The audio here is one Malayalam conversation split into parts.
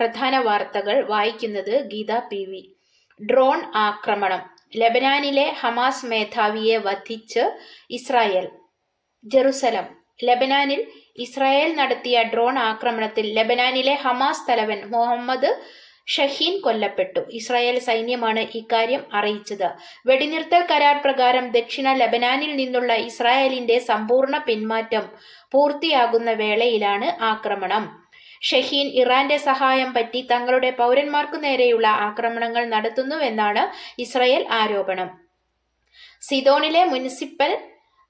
പ്രധാന വാർത്തകൾ വായിക്കുന്നത് ഗീത പി വി. ഡ്രോൺ ആക്രമണം. ലബനാനിലെ ഹമാസ് മേധാവിയെ വധിച്ച് ഇസ്രായേൽ. ജെറുസലം. ലബനാനിൽ ഇസ്രായേൽ നടത്തിയ ഡ്രോൺ ആക്രമണത്തിൽ ലബനാനിലെ ഹമാസ് തലവൻ മുഹമ്മദ് ഷഹീൻ കൊല്ലപ്പെട്ടു. ഇസ്രായേൽ സൈന്യമാണ് ഇക്കാര്യം അറിയിച്ചത്. വെടിനിർത്തൽ കരാർ പ്രകാരം ദക്ഷിണ ലബനാനിൽ നിന്നുള്ള ഇസ്രായേലിന്റെ സമ്പൂർണ പിന്മാറ്റം പൂർത്തിയാകുന്ന വേളയിലാണ് ആക്രമണം. ഷഹീൻ ഇറാന്റെ സഹായം പറ്റി തങ്ങളുടെ പൗരന്മാർക്കു നേരെയുള്ള ആക്രമണങ്ങൾ നടത്തുന്നുവെന്നാണ് ഇസ്രയേൽ ആരോപണം. സിദോണിലെ മുനിസിപ്പൽ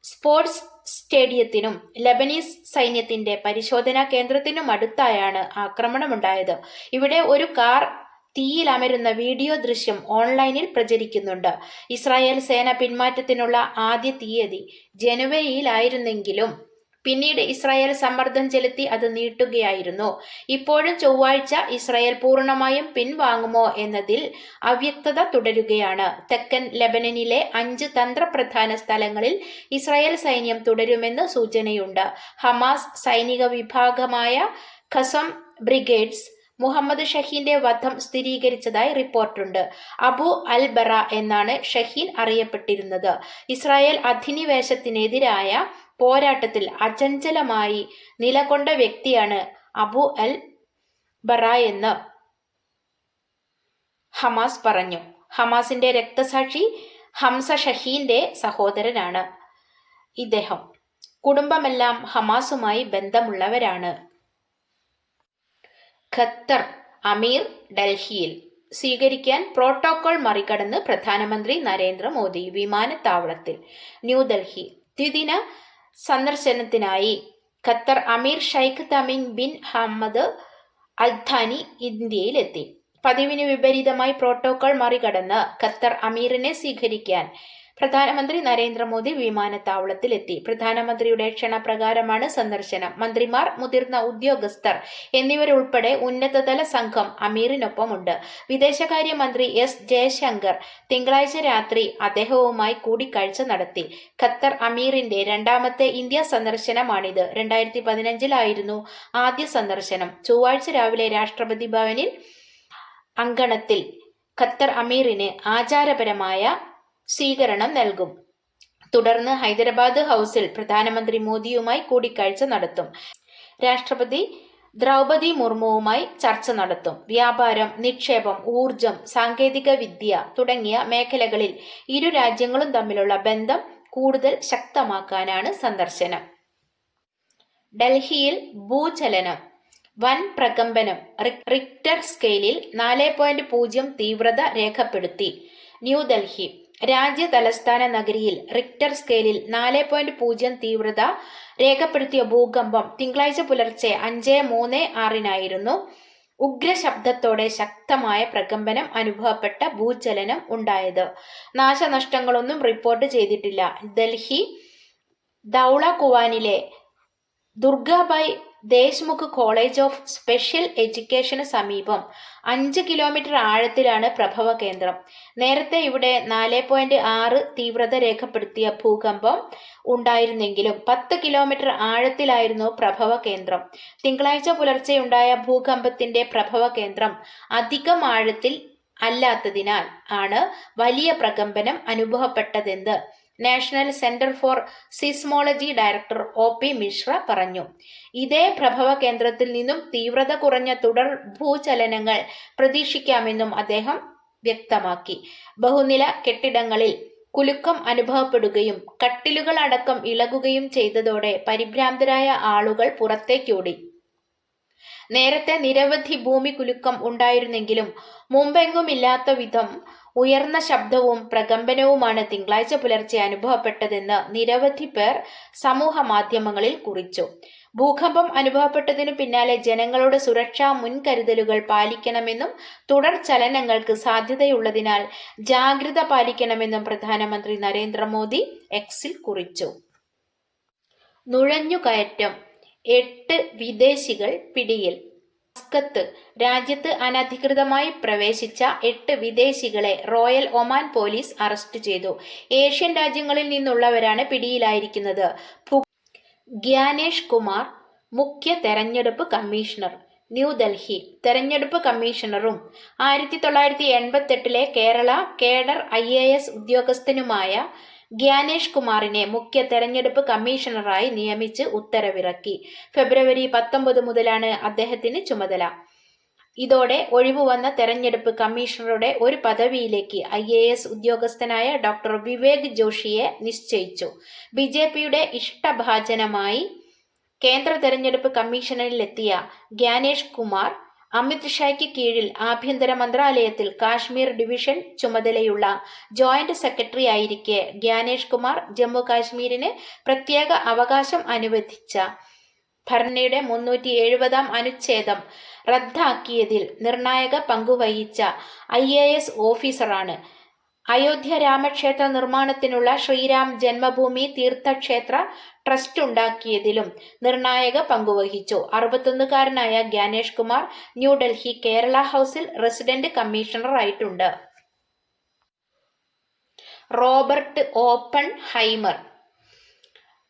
സ്പോർട്സ് സ്റ്റേഡിയത്തിനും ലബനീസ് സൈന്യത്തിന്റെ പരിശോധനാ കേന്ദ്രത്തിനും അടുത്തായാണ് ആക്രമണമുണ്ടായത്. ഇവിടെ ഒരു കാർ തീയിൽ അമരുന്ന വീഡിയോ ദൃശ്യം ഓൺലൈനിൽ പ്രചരിക്കുന്നുണ്ട്. ഇസ്രായേൽ സേന പിന്മാറ്റത്തിനുള്ള ആദ്യ തീയതി ജനുവരിയിലായിരുന്നെങ്കിലും പിന്നീട് ഇസ്രായേൽ സമ്മർദ്ദം ചെലുത്തി അത് നീട്ടുകയായിരുന്നു. ഇപ്പോഴും ചൊവ്വാഴ്ച ഇസ്രായേൽ പൂർണമായും പിൻവാങ്ങുമോ എന്നതിൽ അവ്യക്തത തുടരുകയാണ്. തെക്കൻ ലെബനനിലെ അഞ്ച് തന്ത്രപ്രധാന സ്ഥലങ്ങളിൽ ഇസ്രായേൽ സൈന്യം തുടരുമെന്ന് സൂചനയുണ്ട്. ഹമാസ് സൈനിക വിഭാഗമായ ഖസം ബ്രിഗേഡ്സ് മുഹമ്മദ് ഷഹീന്റെ വധം സ്ഥിരീകരിച്ചതായി റിപ്പോർട്ടുണ്ട്. അബു അൽ ബറ എന്നാണ് ഷഹീൻ അറിയപ്പെട്ടിരുന്നത്. ഇസ്രായേൽ അധിനിവേശത്തിനെതിരായ പോരാട്ടത്തിൽ അചഞ്ചലമായി നിലകൊണ്ട വ്യക്തിയാണ് അബു അൽ ബറ എന്ന് ഹമാസ് പറഞ്ഞു. ഹമാസിന്റെ രക്തസാക്ഷി ഹംസ ഷഹീന്റെ സഹോദരനാണ് ഇദ്ദേഹം. കുടുംബമെല്ലാം ഹമാസുമായി ബന്ധമുള്ളവരാണ്. ഖത്തർ അമീർ ഡൽഹിയിൽ സ്വീകരിക്കാൻ പ്രോട്ടോകോൾ മറികടന്ന് പ്രധാനമന്ത്രി നരേന്ദ്രമോദി വിമാനത്താവളത്തിൽ ന്യൂഡൽഹി. ദ്വിദിന സന്ദർശനത്തിനായി ഖത്തർ അമീർ Sheikh Tamim bin Hamad Al Thani ഇന്ത്യയിലെത്തി. പതിവിന് വിപരീതമായി പ്രോട്ടോകോൾ മറികടന്ന് ഖത്തർ അമീറിനെ സ്വീകരിക്കാൻ പ്രധാനമന്ത്രി നരേന്ദ്രമോദി വിമാനത്താവളത്തിലെത്തി. പ്രധാനമന്ത്രിയുടെ ക്ഷണപ്രകാരമാണ് സന്ദർശനം. മന്ത്രിമാർ മുതിർന്ന ഉദ്യോഗസ്ഥർ എന്നിവരുൾപ്പെടെ ഉന്നതതല സംഘം അമീറിനൊപ്പമുണ്ട്. വിദേശകാര്യമന്ത്രി എസ് ജയശങ്കർ തിങ്കളാഴ്ച രാത്രി അദ്ദേഹവുമായി കൂടിക്കാഴ്ച നടത്തി. ഖത്തർ അമീറിന്റെ രണ്ടാമത്തെ ഇന്ത്യ സന്ദർശനമാണിത്. രണ്ടായിരത്തി പതിനഞ്ചിലായിരുന്നു ആദ്യ സന്ദർശനം. ചൊവ്വാഴ്ച രാവിലെ രാഷ്ട്രപതി ഭവനിൽ അങ്കണത്തിൽ ഖത്തർ അമീറിന് ആചാരപരമായ സ്വീകരണം നൽകും. തുടർന്ന് ഹൈദരാബാദ് ഹൗസിൽ പ്രധാനമന്ത്രി മോദിയുമായി കൂടിക്കാഴ്ച നടത്തും. രാഷ്ട്രപതി ദ്രൗപതി മുർമുവുമായി ചർച്ച നടത്തും. വ്യാപാരം നിക്ഷേപം ഊർജം സാങ്കേതിക വിദ്യ തുടങ്ങിയ മേഖലകളിൽ ഇരു രാജ്യങ്ങളും തമ്മിലുള്ള ബന്ധം കൂടുതൽ ശക്തമാക്കാനാണ് സന്ദർശനം. ഡൽഹിയിൽ ഭൂചലനം വൻ പ്രകമ്പനം റിക്ടർ സ്കെയിലിൽ നാല് പോയിന്റ് പൂജ്യം തീവ്രത രേഖപ്പെടുത്തി. ന്യൂഡൽഹി രാജ്യ തലസ്ഥാന നഗരിയിൽ റിക്ടർ സ്കെയിലിൽ നാല് പോയിന്റ് പൂജ്യം തീവ്രത രേഖപ്പെടുത്തിയ ഭൂകമ്പം തിങ്കളാഴ്ച പുലർച്ചെ അഞ്ച് മൂന്ന് ആറിനായിരുന്നു. ഉഗ്രശബ്ദത്തോടെ ശക്തമായ പ്രകമ്പനം അനുഭവപ്പെട്ട ഭൂചലനം ഉണ്ടായത്. നാശനഷ്ടങ്ങളൊന്നും റിപ്പോർട്ട് ചെയ്തിട്ടില്ല. Delhi Dhaula കുവാനിലെ Durgabai Deshmukh college of special എഡ്യൂക്കേഷന് സമീപം അഞ്ച് കിലോമീറ്റർ ആഴത്തിലാണ് പ്രഭവ കേന്ദ്രം. നേരത്തെ ഇവിടെ നാല് പോയിന്റ് ആറ് തീവ്രത രേഖപ്പെടുത്തിയ ഭൂകമ്പം ഉണ്ടായിരുന്നെങ്കിലും പത്ത് കിലോമീറ്റർ ആഴത്തിലായിരുന്നു പ്രഭവ കേന്ദ്രം. തിങ്കളാഴ്ച പുലർച്ചെയുണ്ടായ ഭൂകമ്പത്തിന്റെ പ്രഭവ കേന്ദ്രം അധികം ആഴത്തിൽ അല്ലാത്തതിനാൽ ആണ് വലിയ പ്രകമ്പനം അനുഭവപ്പെട്ടതെന്ന് national centre for seismology director O P Mishra പറഞ്ഞു. ഇതേ പ്രഭവ കേന്ദ്രത്തിൽ നിന്നും തീവ്രത കുറഞ്ഞ തുടർ ഭൂചലനങ്ങൾ പ്രതീക്ഷിക്കാമെന്നും അദ്ദേഹം വ്യക്തമാക്കി. ബഹുനില കെട്ടിടങ്ങളിൽ കുലുക്കം അനുഭവപ്പെടുകയും കട്ടിലുകൾ അടക്കം ഇളകുകയും ചെയ്തതോടെ പരിഭ്രാന്തരായ ആളുകൾ പുറത്തേക്കോടി നേരത്തെ നിരവധി ഭൂമി കുലുക്കം ഉണ്ടായിരുന്നെങ്കിലും മുമ്പെങ്ങുമില്ലാത്ത വിധം ഉയർന്ന ശബ്ദവും പ്രകമ്പനവുമാണ് തിങ്കളാഴ്ച പുലർച്ചെ അനുഭവപ്പെട്ടതെന്ന് നിരവധി പേർ സമൂഹ മാധ്യമങ്ങളിൽ കുറിച്ചു. ഭൂകമ്പം അനുഭവപ്പെട്ടതിനു പിന്നാലെ ജനങ്ങളുടെ സുരക്ഷാ മുൻകരുതലുകൾ പാലിക്കണമെന്നും തുടർ ചലനങ്ങൾക്ക് സാധ്യതയുള്ളതിനാൽ ജാഗ്രത പാലിക്കണമെന്നും പ്രധാനമന്ത്രി നരേന്ദ്രമോദി എക്സിൽ കുറിച്ചു. നുഴഞ്ഞുകയറ്റം എട്ട് വിദേശികൾ പിടിയിൽ മസ്കത്ത് രാജ്യത്ത് അനധികൃതമായി പ്രവേശിച്ച എട്ട് വിദേശികളെ റോയൽ ഒമാൻ പോലീസ് അറസ്റ്റ് ചെയ്തു. ഏഷ്യൻ രാജ്യങ്ങളിൽ നിന്നുള്ളവരാണ് പിടിയിലായിരിക്കുന്നത്. ഗ്യാനേഷ് കുമാർ മുഖ്യ തെരഞ്ഞെടുപ്പ് കമ്മീഷണർ ന്യൂഡൽഹി തെരഞ്ഞെടുപ്പ് കമ്മീഷണറും ആയിരത്തി തൊള്ളായിരത്തി എൺപത്തെട്ടിലെ Kerala cadre I A S ഉദ്യോഗസ്ഥനുമായ Gyanesh കുമാറിനെ മുഖ്യ തെരഞ്ഞെടുപ്പ് കമ്മീഷണറായി നിയമിച്ച് ഉത്തരവിറക്കി. ഫെബ്രുവരി പത്തൊമ്പത് മുതലാണ് അദ്ദേഹത്തിന് ചുമതല. ഇതോടെ ഒഴിവുവന്ന തെരഞ്ഞെടുപ്പ് കമ്മീഷണറുടെ ഒരു പദവിയിലേക്ക് ഐ എ എസ് ഉദ്യോഗസ്ഥനായ ഡോക്ടർ വിവേക് ജോഷിയെ നിശ്ചയിച്ചു. ബി ജെ പിയുടെ ഇഷ്ടഭാജനമായി കേന്ദ്ര തെരഞ്ഞെടുപ്പ് കമ്മീഷനിലെത്തിയ ഗ്യാനേഷ് കുമാർ അമിത് ഷായ്ക്ക് കീഴിൽ ആഭ്യന്തര മന്ത്രാലയത്തിൽ കാശ്മീർ ഡിവിഷൻ ചുമതലയുള്ള ജോയിന്റ് സെക്രട്ടറി ആയിരിക്കെ ഗ്യാനേഷ് കുമാർ ജമ്മു കാശ്മീരിന് പ്രത്യേക അവകാശം അനുവദിച്ച ഭരണയുടെ മുന്നൂറ്റി എഴുപതാം അനുച്ഛേദം റദ്ദാക്കിയതിൽ നിർണായക പങ്കുവഹിച്ച ഐ എ എസ് ഓഫീസറാണ്. അയോധ്യ രാമക്ഷേത്ര നിർമ്മാണത്തിനുള്ള ശ്രീരാം ജന്മഭൂമി തീർത്ഥക്ഷേത്ര ട്രസ്റ്റ് ഉണ്ടാക്കിയതിലും നിർണായക പങ്കുവഹിച്ചു. അറുപത്തൊന്നുകാരനായ ഗ്യാനേഷ് കുമാർ ന്യൂഡൽഹി കേരള ഹൗസിൽ റെസിഡന്റ് കമ്മീഷണർ ആയിട്ടുണ്ട് റോബർട്ട് ഓപ്പൺ ഹൈമർ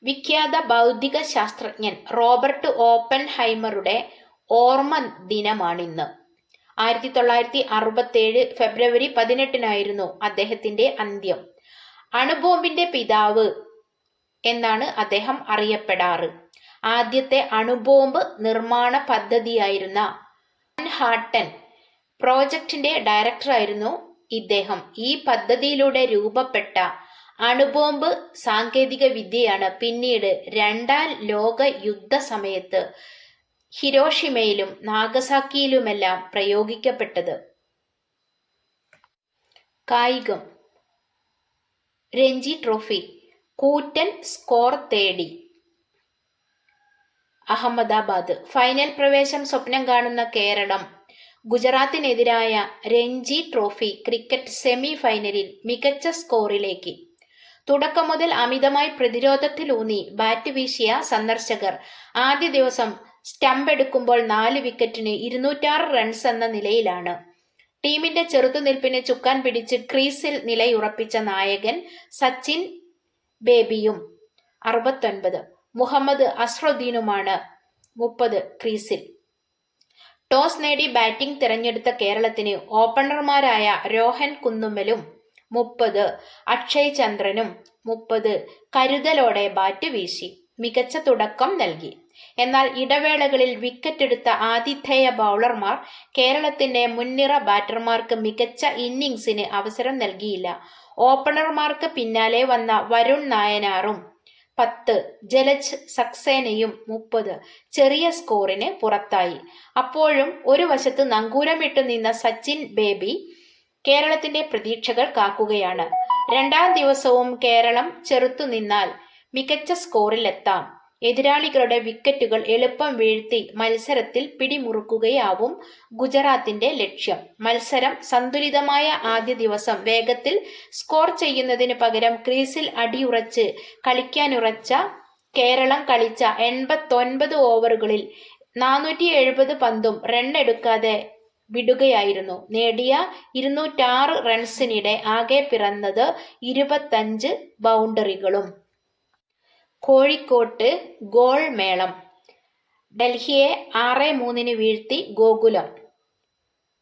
വിഖ്യാത ഭൗതിക ശാസ്ത്രജ്ഞൻ റോബർട്ട് ഓപ്പൺ ഹൈമറുടെ ഓർമ്മ ദിനമാണിന്ന്. ആയിരത്തി തൊള്ളായിരത്തി അറുപത്തേഴ് ഫെബ്രുവരി പതിനെട്ടിനായിരുന്നു അദ്ദേഹത്തിന്റെ അന്ത്യം. അണുബോംബിന്റെ പിതാവ് എന്നാണ് അദ്ദേഹം അറിയപ്പെടാറ്. ആദ്യത്തെ അണുബോംബ് നിർമ്മാണ പദ്ധതിയായിരുന്ന ഹാട്ടൻ പ്രോജക്റ്റിന്റെ ഡയറക്ടറായിരുന്നു ഇദ്ദേഹം. ഈ പദ്ധതിയിലൂടെ രൂപപ്പെട്ട അണുബോംബ് സാങ്കേതിക വിദ്യയാണ് പിന്നീട് രണ്ടാം ലോക യുദ്ധ സമയത്ത് ഹിരോഷിമയിലും നാഗസാക്കിയിലുമെല്ലാം പ്രയോഗിക്കപ്പെട്ടത്. കായികം. രഞ്ജി ട്രോഫി കൂറ്റൻ സ്കോർ തേടി. അഹമ്മദാബാദ്. ഫൈനൽ പ്രവേശം സ്വപ്നം കാണുന്ന കേരളം. ഗുജറാത്തിനെതിരായ രഞ്ജി ട്രോഫി ക്രിക്കറ്റ് സെമി ഫൈനലിൽ മികച്ച സ്കോറിലേക്ക്. തുടക്കം മുതൽ അമിതമായി പ്രതിരോധത്തിലൂന്നി ബാറ്റ് വീശിയ സന്ദർശകർ. ആദ്യ ദിവസം സ്റ്റംപ് എടുക്കുമ്പോൾ നാല് വിക്കറ്റിന് ഇരുന്നൂറ്റാറ് റൺസ് എന്ന നിലയിലാണ്. ടീമിന്റെ ചെറുത്തുനിൽപ്പിന് ചുക്കാൻ പിടിച്ച് ക്രീസിൽ നിലയുറപ്പിച്ച നായകൻ സച്ചിൻ ബേബിയും അറുപത്തൊൻപത് മുഹമ്മദ് അസ്രുദ്ദീനുമാണ് മുപ്പത് ക്രീസിൽ. ടോസ് നേടി ബാറ്റിംഗ് തിരഞ്ഞെടുത്ത കേരളത്തിന് ഓപ്പണർമാരായ രോഹൻ കുന്നുമ്മലും മുപ്പത് അക്ഷയ് ചന്ദ്രനും മുപ്പത് കരുതലോടെ ബാറ്റ് വീശി. മികച്ച തുടക്കം നൽകി. എന്നാൽ ഇടവേളകളിൽ വിക്കറ്റെടുത്ത ആതിഥേയ ബൗളർമാർ കേരളത്തിന്റെ മുൻനിര ബാറ്റർമാർക്ക് മികച്ച ഇന്നിംഗ്സിന് അവസരം നൽകിയില്ല. ഓപ്പണർമാർക്ക് പിന്നാലെ വന്ന വരുൺ നായനാറും പത്ത് ജലജ് സക്സേനയും മുപ്പത് ചെറിയ സ്കോറിന് പുറത്തായി. അപ്പോഴും ഒരു വശത്ത് നങ്കൂരമിട്ടു നിന്ന സച്ചിൻ ബേബി കേരളത്തിന്റെ പ്രതീക്ഷകൾ കാക്കുകയാണ്. രണ്ടാം ദിവസവും കേരളം ചെറുത്തുനിന്നാൽ മികച്ച സ്കോറിലെത്താം എതിരാളികളുടെ വിക്കറ്റുകൾ എളുപ്പം വീഴ്ത്തി മത്സരത്തിൽ പിടിമുറുക്കുകയാവും ഗുജറാത്തിന്റെ ലക്ഷ്യം. മത്സരം സന്തുലിതമായ ആദ്യ ദിവസം വേഗത്തിൽ സ്കോർ ചെയ്യുന്നതിന് പകരം ക്രീസിൽ അടിയുറച്ച് കളിക്കാനുറച്ച കേരളം കളിച്ച എൺപത്തൊൻപത് ഓവറുകളിൽ നാനൂറ്റി എഴുപത് പന്തും റണ്ണെടുക്കാതെ വിടുകയായിരുന്നു. നേടിയ ഇരുന്നൂറ്റാറ് റൺസിനിടെ ആകെ പിറന്നത് ഇരുപത്തഞ്ച് ബൗണ്ടറികളും. കോഴിക്കോട്ട് ഗോൾ മേളം. ഡൽഹിയെ ആറ് മൂന്നിന് വീഴ്ത്തി ഗോകുലം.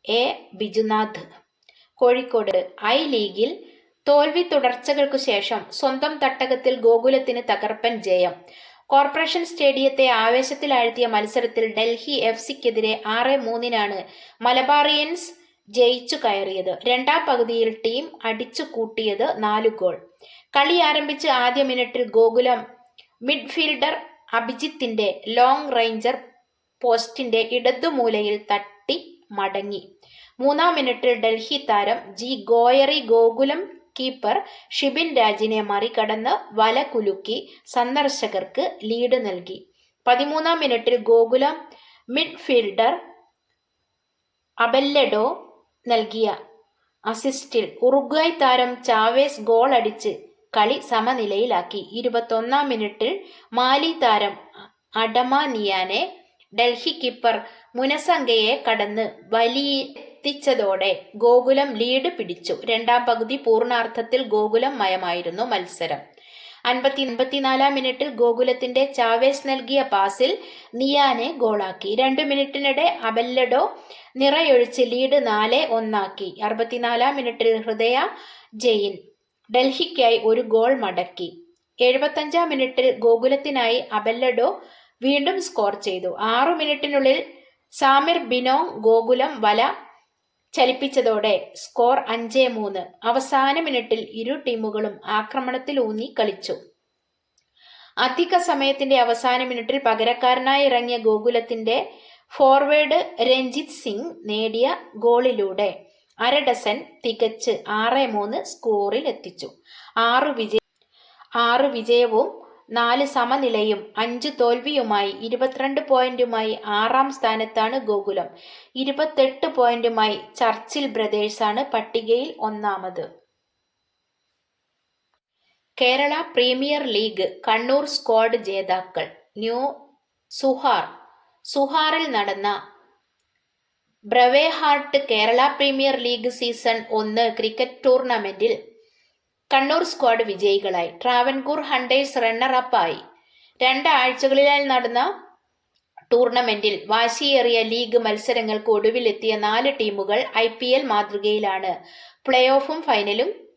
എ. ബിജുനാഥ്. കോഴിക്കോട് ഐ ലീഗിൽ തോൽവി തുടർച്ചകൾക്കു ശേഷം സ്വന്തം തട്ടകത്തിൽ ഗോകുലത്തിന് തകർപ്പൻ ജയം. കോർപ്പറേഷൻ സ്റ്റേഡിയത്തെ ആവേശത്തിലാഴ്ത്തിയ മത്സരത്തിൽ ഡൽഹി എഫ് സിക്കെതിരെ ആറ് മൂന്നിനാണ് മലബാറിയൻസ് ജയിച്ചു കയറിയത്. രണ്ടാം പകുതിയിൽ ടീം അടിച്ചു കൂട്ടിയത് നാലു ഗോൾ. കളി ആരംഭിച്ച് ആദ്യ മിനിറ്റിൽ ഗോകുലം മിഡ്ഫീൽഡർ അഭിജിത്തിന്റെ ലോങ് റേഞ്ചർ പോസ്റ്റിന്റെ ഇടതുമൂലയിൽ തട്ടി മടങ്ങി. മൂന്നാം മിനിറ്റിൽ ഡൽഹി താരം ജി ഗോയറി ഗോകുലം കീപ്പർ ഷിബിൻ രാജിനെ മറികടന്ന് വല കുലുക്കി സന്ദർശകർക്ക് ലീഡ് നൽകി. പതിമൂന്നാം മിനിറ്റിൽ ഗോകുലം മിഡ്ഫീൽഡർ അബല്ലഡോ നൽകിയ അസിസ്റ്റിൽ ഉറുഗ്വായ് താരം ചാവേസ് ഗോൾ അടിച്ച് കളി സമനിലയിലാക്കി. ഇരുപത്തൊന്നാം മിനിറ്റിൽ മാലി താരം അഡമാനിയാനെ ഡൽഹി കീപ്പർ മുനസംഗയെ കടന്ന് വലിയെത്തിച്ചതോടെ ഗോകുലം ലീഡ് പിടിച്ചു. രണ്ടാം പകുതി പൂർണാർത്ഥത്തിൽ ഗോകുലം മയമായിരുന്നു മത്സരം. അൻപത്തി അൻപത്തിനാലാം മിനിറ്റിൽ ഗോകുലത്തിന്റെ ചാവേസ് നൽകിയ പാസിൽ നിയാനെ ഗോളാക്കി. രണ്ടു മിനിറ്റിനിടെ അബല്ലഡോ നിറയൊഴിച്ച് ലീഡ് നാല് ഒന്നാക്കി. അറുപത്തിനാലാം മിനിറ്റിൽ ഹൃദയ ജെയിൻ ഡൽഹിക്കായി ഒരു ഗോൾ മടക്കി. എഴുപത്തഞ്ചാം മിനിറ്റിൽ ഗോകുലത്തിനായി അബല്ലഡോ വീണ്ടും സ്കോർ ചെയ്തു. ആറു മിനിറ്റിനുള്ളിൽ സാമിർ ബിനോങ് ഗോകുലം വല ചലിപ്പിച്ചതോടെ സ്കോർ അഞ്ച് മൂന്ന്. അവസാന മിനിറ്റിൽ ഇരു ടീമുകളും ആക്രമണത്തിൽ ഊന്നി കളിച്ചു. അധിക സമയത്തിന്റെ അവസാന മിനിറ്റിൽ പകരക്കാരനായി ഇറങ്ങിയ ഗോകുലത്തിന്റെ ഫോർവേഡ് രഞ്ജിത് സിംഗ് നേടിയ ഗോളിലൂടെ അര ഡസൻ തികച്ച് ആറ് മൂന്ന് സ്കോറിൽ എത്തിച്ചു ആറ് വിജയ ആറ് വിജയവും നാല് സമനിലയും അഞ്ച് തോൽവിയുമായി ഇരുപത്തിരണ്ട് പോയിന്റുമായി ആറാം സ്ഥാനത്താണ് ഗോകുലം. ഇരുപത്തെട്ട് പോയിന്റുമായി ചർച്ചിൽ ബ്രദേഴ്സാണ് പട്ടികയിൽ ഒന്നാമത്. Kerala premier league Kannur squad ജേതാക്കൾ ന്യൂ സുഹാർ സുഹാറിൽ നടന്ന Braveheart Kerala premier league season ഒന്ന് ക്രിക്കറ്റ് ടൂർണമെന്റിൽ കണ്ണൂർ സ്ക്വാഡ് വിജയികളായി. ട്രാവൻകൂർ ഹണ്ടേഴ്സ് റണ്ണറപ്പായി. രണ്ടാഴ്ചകളിലായി നടന്ന ടൂർണമെന്റിൽ വാശിയേറിയ ലീഗ് മത്സരങ്ങൾക്ക് ഒടുവിലെത്തിയ നാല് ടീമുകൾ ഐ പി എൽ മാതൃകയിലാണ്. പ്ലേ ഓഫും ഫൈനലും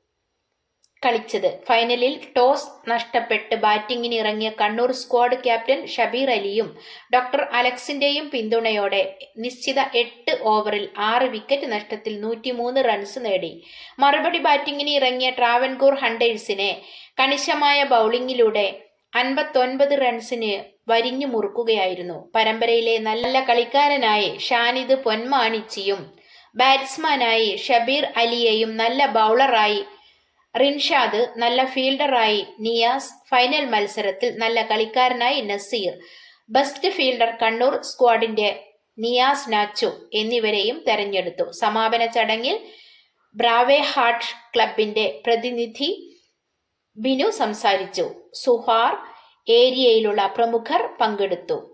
കളിച്ചത്. ഫൈനലിൽ ടോസ് നഷ്ടപ്പെട്ട് ബാറ്റിംഗിന് ഇറങ്ങിയ കണ്ണൂർ സ്ക്വാഡ് ക്യാപ്റ്റൻ ഷബീർ അലിയും ഡോക്ടർ അലക്സിന്റെയും പിന്തുണയോടെ നിശ്ചിത എട്ട് ഓവറിൽ ആറ് വിക്കറ്റ് നഷ്ടത്തിൽ നൂറ്റിമൂന്ന് റൺസ് നേടി. മറുപടി ബാറ്റിംഗിന് ഇറങ്ങിയ ട്രാവൻകൂർ ഹണ്ടേഴ്സിനെ കണിശമായ ബൗളിംഗിലൂടെ അൻപത്തൊൻപത് റൺസിന് വരിഞ്ഞു മുറുക്കുകയായിരുന്നു. പരമ്പരയിലെ നല്ല കളിക്കാരനായി ഷാനിദ് പൊന്മാണിച്ചിയും ബാറ്റ്സ്മാനായി ഷബീർ അലിയെയും നല്ല ബൗളറായി റിൻഷാദ് നല്ല ഫീൽഡറായി നിയാസ് ഫൈനൽ മത്സരത്തിൽ നല്ല കളിക്കാരനായി നസീർ. ബെസ്റ്റ് ഫീൽഡർ കണ്ണൂർ സ്ക്വാഡിന്റെ നിയാസ് നാച്ചു എന്നിവരെയും തെരഞ്ഞെടുത്തു. സമാപന ചടങ്ങിൽ ബ്രാവേ ഹാർട്ട് ക്ലബിന്റെ പ്രതിനിധി ബിനു സംസാരിച്ചു. സുഹാർ ഏരിയയിലുള്ള പ്രമുഖർ പങ്കെടുത്തു.